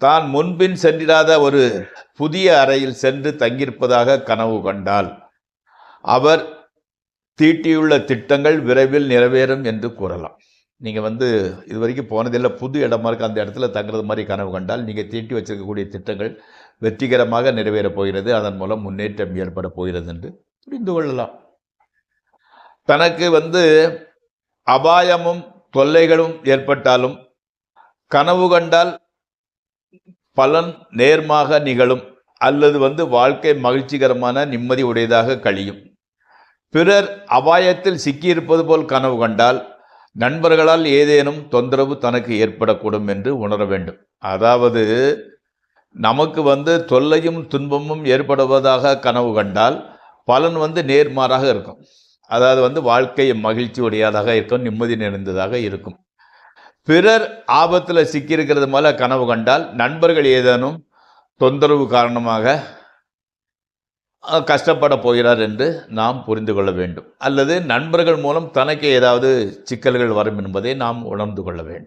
தான் முன்பின் சென்றிராத ஒரு புதிய அறையில் சென்று தங்கியிருப்பதாக கனவு கண்டால் அவர் தீட்டியுள்ள திட்டங்கள் விரைவில் நிறைவேறும் என்று கூறலாம். நீங்கள் வந்து இது வரைக்கும் போனதில்லை புது இடமா இருக்கு அந்த இடத்துல தங்குறது மாதிரி கனவு கண்டால் நீங்கள் தீட்டி வச்சிருக்கக்கூடிய திட்டங்கள் வெற்றிகரமாக நிறைவேறப் போகிறது அதன் மூலம் முன்னேற்றம் ஏற்பட போகிறது என்று புரிந்து கொள்ளலாம். தனக்கு வந்து அபாயமும் தொல்லைகளும் ஏற்பட்டாலும் கனவு கண்டால் பலன் நேர்மாக நிகழும் அல்லது வந்து வாழ்க்கை மகிழ்ச்சிகரமான நிம்மதி உடையதாக கழியும். பிறர் அபாயத்தில் சிக்கியிருப்பது போல் கனவு கண்டால் நண்பர்களால் ஏதேனும் தொந்தரவு தனக்கு ஏற்படக்கூடும் என்று உணர வேண்டும். அதாவது நமக்கு வந்து தொல்லையும் துன்பமும் ஏற்படுவதாக கனவு கண்டால் பலன் வந்து நேர்மாறாக இருக்கும். அதாவது வந்து வாழ்க்கை மகிழ்ச்சி உடையதாக இருக்கும் நிம்மதி நிறைந்ததாக இருக்கும். பிறர் ஆபத்தில் சிக்கியிருக்கிறது போல கனவு கண்டால் நண்பர்கள் ஏதேனும் தொந்தரவு காரணமாக கஷ்டப்பட போகிறார் என்று நாம் புரிந்து கொள்ள வேண்டும். அல்லது நண்பர்கள் மூலம் தனக்கு ஏதாவது சிக்கல்கள் வரும் என்பதை நாம் உணர்ந்து கொள்ள வேண்டும்.